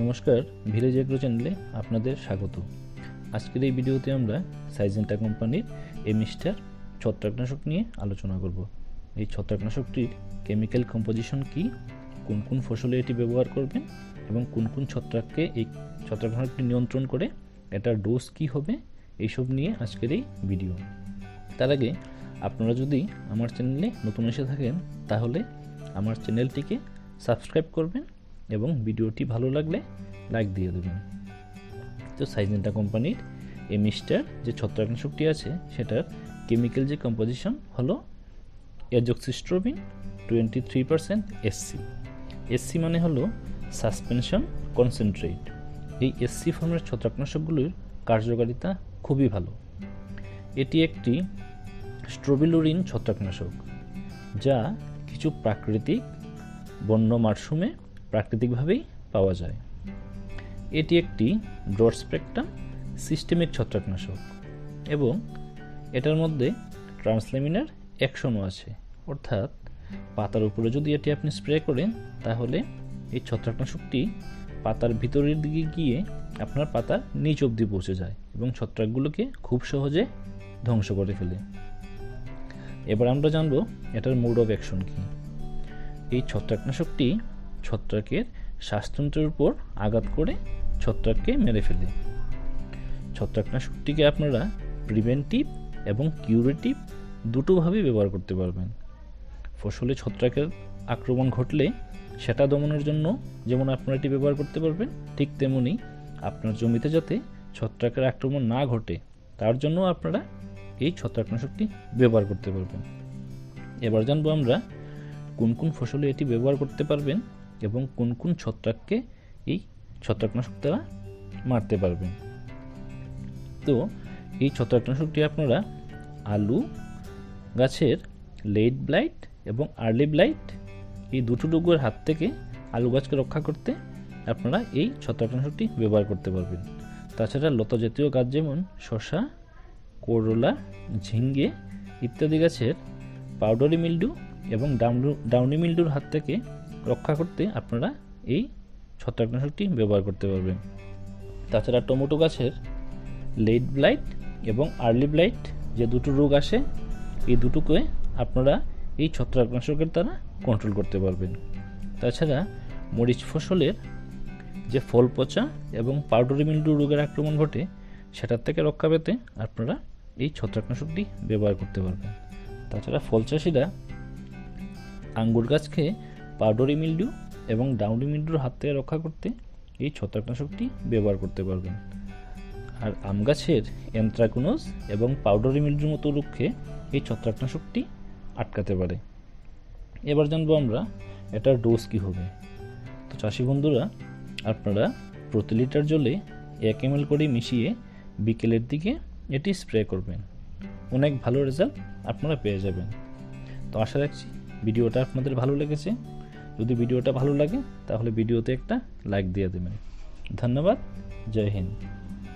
নমস্কার village agro চ্যানেলে আপনাদের স্বাগত। আজকের এই ভিডিওতে আমরা সাইজেন্টা কোম্পানির এমিস্টার ছত্রাকনাশক নিয়ে আলোচনা করব। এই ছত্রাকনাশকটির কেমিক্যাল কম্পোজিশন কি, কোন কোন ফসলে এটি ব্যবহার করবেন, এবং কোন কোন ছত্রাককে এই ছত্রাকনাশকটি নিয়ন্ত্রণ করে, এটার ডোজ কি হবে, এইসব নিয়ে আজকের এই ভিডিও। তার আগে আপনারা যদি আমার চ্যানেলে নতুন এসে থাকেন, তাহলে আমার চ্যানেলটিকে সাবস্ক্রাইব করবেন এবং ভিডিওটি ভালো লাগলে লাইক দিয়ে দেবেন। তো সাইজেন্টা কোম্পানির এই মিস্টার যে ছত্রাকনাশকটি আছে, সেটার কেমিক্যাল যে কম্পোজিশন হলো azoxystrobin twenty three percent SC SC মানে হলো সাসপেনশন কনসেন্ট্রেট এই এসসি ফর্মের ছত্রাকনাশকগুলির কার্যকারিতা খুবই ভালো। এটি একটি স্ট্রোবিলুরিন ছত্রাকনাশক, যা কিছু প্রাকৃতিক বন্য মারশুমে প্রাকৃতিকভাবেই পাওয়া যায়। এটি একটি ব্রড স্পেকট্রাম সিস্টেমিক ছত্রাকনাশক এবং এটার মধ্যে ট্রান্সলেমিনার অ্যাকশনও আছে। অর্থাৎ পাতার উপরে যদি এটি আপনি স্প্রে করেন, তাহলে এই ছত্রাকনাশকটি পাতার ভিতরের দিকে গিয়ে আপনার পাতার নিচ অবধি পৌঁছে যায় এবং ছত্রাকগুলোকে খুব সহজে ধ্বংস করে ফেলে। এবার আমরা জানব এটার মোড অফ অ্যাকশন কী। এই ছত্রাকনাশকটি ছত্রাকের শ্বাসতন্ত্রের উপর আঘাত করে ছত্রাককে মেরে ফেলে। ছত্রাকনাশকটিকে আপনারা প্রিভেন্টিভ এবং কিউরেটিভ দুটোভাবেই ব্যবহার করতে পারবেন। ফসলে ছত্রাকের আক্রমণ ঘটলে সেটা দমনের জন্য যেমন আপনারা এটি ব্যবহার করতে পারবেন, ঠিক তেমনি আপনার জমিতে যাতে ছত্রাকের আক্রমণ না ঘটে, তার জন্য আপনারা এই ছত্রাকনাশকটি ব্যবহার করতে পারবেন। এবার জানব আমরা কোন কোন ফসলে এটি ব্যবহার করতে পারবেন এবং কোন কোন ছত্রাককে এই ছত্রাকনাশক দ্বারা মারতে পারবেন। তো এই ছত্রাকনাশকটি আপনারা আলু, গাছের লেট ব্লাইট এবং আর্লি ব্লাইট এই দুটো রোগের হাত থেকে আলু গাছকে রক্ষা করতে আপনারা এই ছত্রাকনাশকটি ব্যবহার করতে পারবেন। তাছাড়া লতা জাতীয় গাছ যেমন শশা করলা, ঝিঙ্গে ইত্যাদি গাছের পাউডারি মিল্ডু এবং ডাউনু ডাউনি মিল্ডুর হাত থেকে রক্ষা করতে আপনারা এই ছত্রাকনাশকটি ব্যবহার করতে পারবেন। তাছাড়া টমেটো গাছের লেট ব্লাইট এবং আর্লি ব্লাইট যে দুটো রোগ আসে, এই দুটোকে আপনারা এই ছত্রাকনাশকের দ্বারা কন্ট্রোল করতে পারবেন। তাছাড়া মরিচ ফসলের যে ফল পচা এবং পাউডারি মিল্ডু রোগের আক্রমণ ঘটে, সেটার থেকে রক্ষা পেতে আপনারা এই ছত্রাকনাশকটি ব্যবহার করতে পারবেন। তাছাড়া ফল চাষিরা আঙ্গুর গাছকে পাউডারি মিল্ডু এবং ডাউনি মিল্ডুর হাত থেকে রক্ষা করতে এই ছত্রাকনাশকটি ব্যবহার করতে পারবেন। আর আম গাছের অ্যান্থ্রাকুনোজ এবং পাউডারি মিল্ডুর মতো রোগকে এই ছত্রাকনাশকটি আটকাতে পারে। এবার জানব আমরা এটার ডোজ কী হবে। তো চাষি বন্ধুরা, আপনারা প্রতি লিটার জলে এক এম করে মিশিয়ে বিকেলের দিকে এটি স্প্রে করবেন। অনেক ভালো রেজাল্ট আপনারা পেয়ে যাবেন। তো আশা রাখছি ভিডিওটা আপনাদের ভালো লেগেছে। যদি ভিডিওটা ভালো লাগে তাহলে ভিডিওতে একটা লাইক দিয়ে দেবেন। ধন্যবাদ জয় হিন্দ।